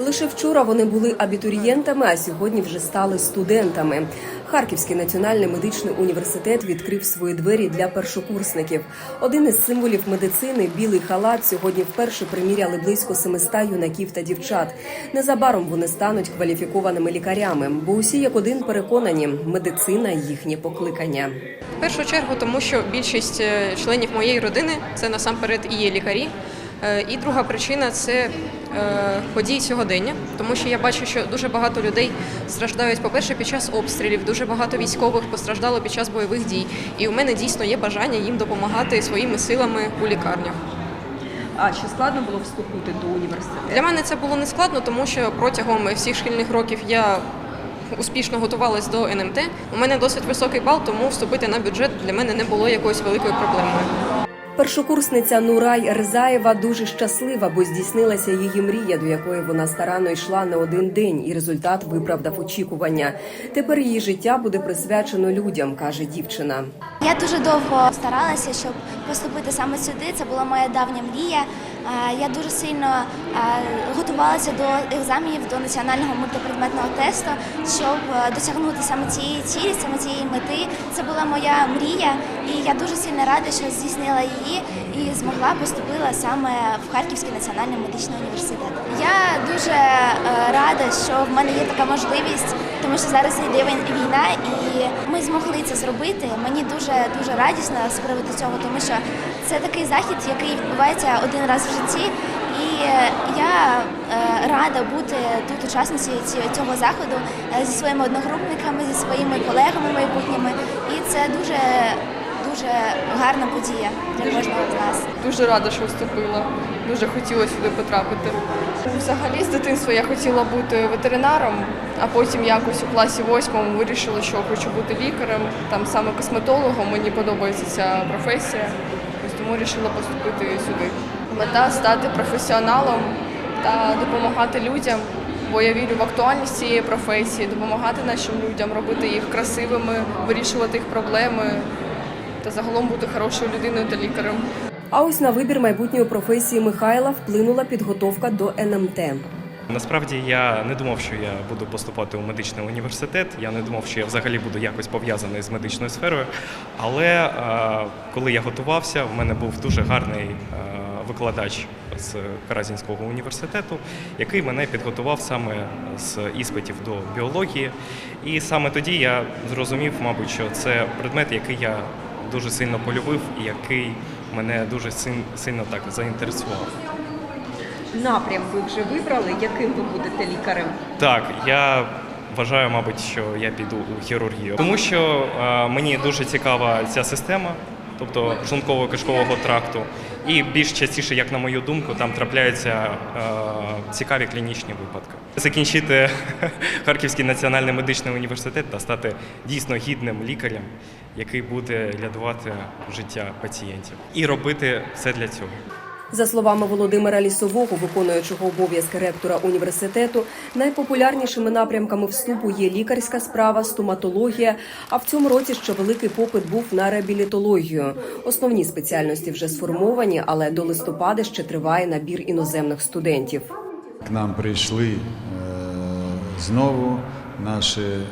Лише вчора вони були абітурієнтами, а сьогодні вже стали студентами. Харківський національний медичний університет відкрив свої двері для першокурсників. Один із символів медицини білий халат сьогодні вперше приміряли близько 700 юнаків та дівчат. Незабаром вони стануть кваліфікованими лікарями, бо усі як один переконані, медицина їхнє покликання. В першу чергу, тому що більшість е, членів моєї родини це насамперед і є лікарі. Е, І друга причина це е, події сьогодення, тому що я бачу, що дуже багато людей страждають, по-перше, під час обстрілів, дуже багато військових постраждало під час бойових дій. І у мене дійсно є бажання їм допомагати своїми силами у лікарнях. А чи складно було вступити до університету? Для мене це було не складно, тому що протягом всіх шкільних років я успішно готувалась до НМТ. У мене досить високий бал, тому вступити на бюджет для мене не було якоюсь великою проблемою. Першокурсниця Нурай Рзаєва дуже щаслива, бо здійснилася її мрія, до якої вона старанно йшла не один день, і результат виправдав очікування. Тепер її життя буде присвячено людям, каже дівчина. Я дуже довго старалася, щоб поступити саме сюди. Це була моя давня мрія. Я дуже сильно готувалася до екзаменів до національного мультипредметного тесту, щоб е, досягнути саме цієї цілі, саме цієї мети. Це була моя мрія, і я дуже сильно рада, що здійснила її і змогла поступила саме в Харківський національний медичний університет. Я рада, що в мене є така можливість, тому що зараз йде війн- війна, і ми змогли це зробити. Мені дуже дуже радісно з приводу цього, тому що це такий захід, який відбувається один раз в житті. І я е, рада бути тут учасницею цього заходу е, зі своїми одногрупниками, зі своїми колегами майбутніми. І це дуже дуже гарна подія для кожного з нас. Дуже рада, що вступила. Дуже хотіла сюди потрапити. Взагалі з дитинства я хотіла бути ветеринаром, а потім якось у класі восьмому вирішила, що хочу бути лікарем, там саме косметологом. Мені подобається ця професія. Ось тому вирішила поступити сюди. Мета стати професіоналом та допомагати людям, бо я вірю в актуальність цієї професії, допомагати нашим людям, робити їх красивими, вирішувати їх проблеми та загалом бути хорошою людиною та лікарем. А ось на вибір майбутньої професії Михайла вплинула підготовка до НМТ. Насправді я не думав, що я буду поступати у медичний університет. Я не думав, що я взагалі буду якось пов'язаний з медичною сферою. Але е, коли я готувався, в мене був дуже гарний е, викладач з Каразінського університету, який мене підготував саме з іспитів до біології. І саме тоді я зрозумів, мабуть, що це предмет, який я дуже сильно полюбив і який мене дуже сильно так заінтересував. Напрям ви вже вибрали, яким ви будете лікарем? Так, я вважаю, мабуть, що я піду у хірургію, тому що е, мені дуже цікава ця система, тобто шлунково-кишкового тракту. І більш частіше, як на мою думку, там трапляються е, цікаві клінічні випадки. Закінчити Харківський національний медичний університет та стати дійсно гідним лікарем, який буде рятувати життя пацієнтів, і робити все для цього. За словами Володимира Лісового, виконуючого обов'язки ректора університету, найпопулярнішими напрямками вступу є лікарська справа, стоматологія. А в цьому році ще великий попит був на реабілітологію. Основні спеціальності вже сформовані, але до листопада ще триває набір іноземних студентів. К нам прийшли е, знову наші е,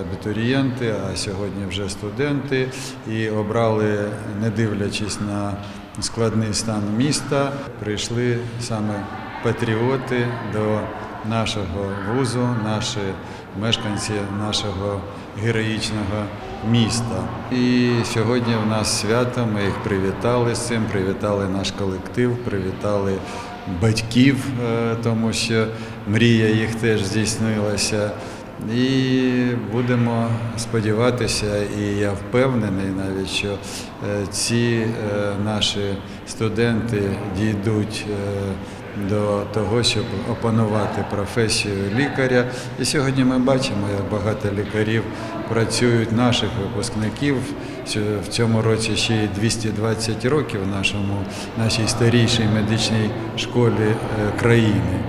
абітурієнти, а сьогодні вже студенти, і обрали, не дивлячись на складний стан міста, прийшли саме патріоти до нашого вузу, наші мешканці нашого героїчного міста. І сьогодні в нас свято. Ми їх привітали з цим, привітали наш колектив, привітали батьків, е, тому що мрія їх теж здійснилася. І будемо сподіватися, і я впевнений навіть, що е, ці е, наші студенти дійдуть е, до того, щоб опанувати професію лікаря. І сьогодні ми бачимо, як багато лікарів працюють наших випускників. В цьому році ще й 220 років нашому нашій старішій медичній школі країни.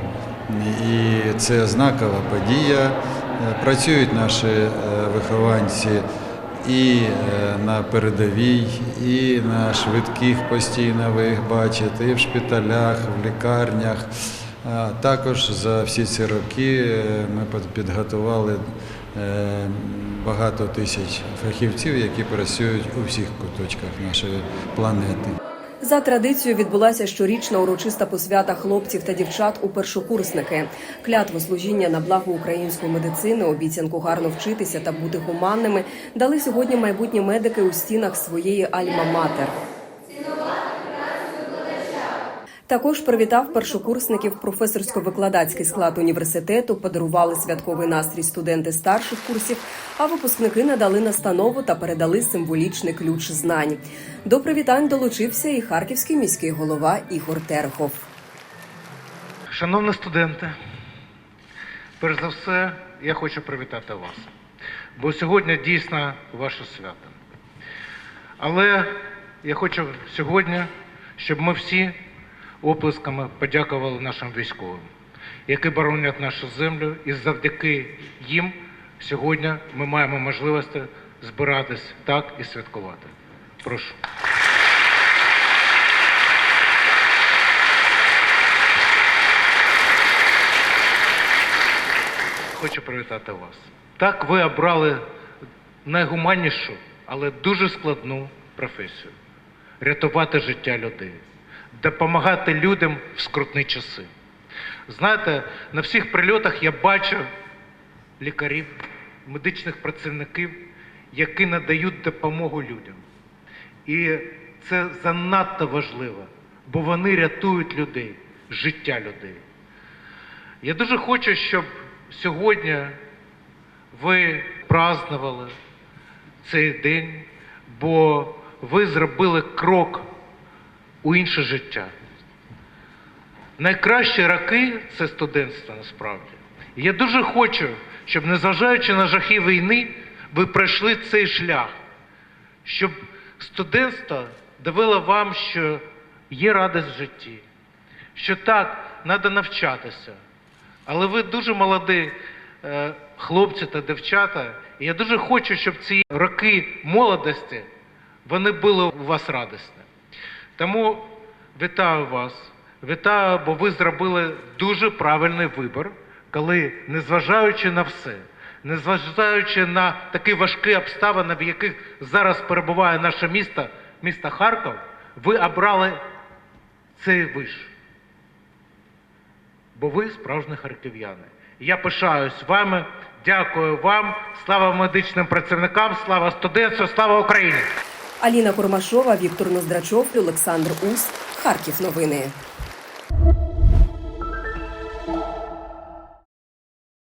І це знакова подія. Е, Працюють наші е, вихованці і е, на передовій, і на швидких постійно ви їх бачите, і в шпиталях, в лікарнях. Також за всі ці роки ми підготували багато тисяч фахівців, які працюють у всіх куточках нашої планети. За традицією відбулася щорічна урочиста посвята хлопців та дівчат у першокурсники. Клятву служіння на благо української медицини, обіцянку гарно вчитися та бути гуманними дали сьогодні майбутні медики у стінах своєї альма-матер. Також привітав першокурсників професорсько-викладацький склад університету, подарували святковий настрій студенти старших курсів, а випускники надали настанову та передали символічний ключ знань. До привітань долучився і харківський міський голова Ігор Терехов. Шановні студенти, перш за все, я хочу привітати вас, бо сьогодні дійсно ваше свято. Але я хочу сьогодні, щоб ми всі оплесками подякували нашим військовим, які боронять нашу землю, і завдяки їм сьогодні ми маємо можливість збиратись так і святкувати. Прошу. Хочу привітати вас. Так ви обрали найгуманнішу, але дуже складну професію рятувати життя людей, допомагати людям в скрутні часи. Знаєте, на всіх прильотах я бачу лікарів, медичних працівників, які надають допомогу людям. І це занадто важливо, бо вони рятують людей, життя людей. Я дуже хочу, щоб сьогодні ви празднували цей день, бо ви зробили крок у інше життя. Найкращі роки це студентство насправді. І я дуже хочу, щоб, незважаючи на жахи війни, ви пройшли цей шлях, щоб студентство довело вам, що є радість в житті, що так, треба навчатися. Але ви дуже молоді е, хлопці та дівчата, і я дуже хочу, щоб ці роки молодості вони були у вас радісні. Тому вітаю вас, вітаю, бо ви зробили дуже правильний вибір, коли, незважаючи на все, незважаючи на такі важкі обставини, в яких зараз перебуває наше місто, місто Харків, ви обрали цей виш бо ви справжні харків'яни. Я пишаюсь вами, дякую вам. Слава медичним працівникам, слава студентству, слава Україні! Аліна Кормашова, Віктор Ноздрачов, Олександр Ус. Харків новини.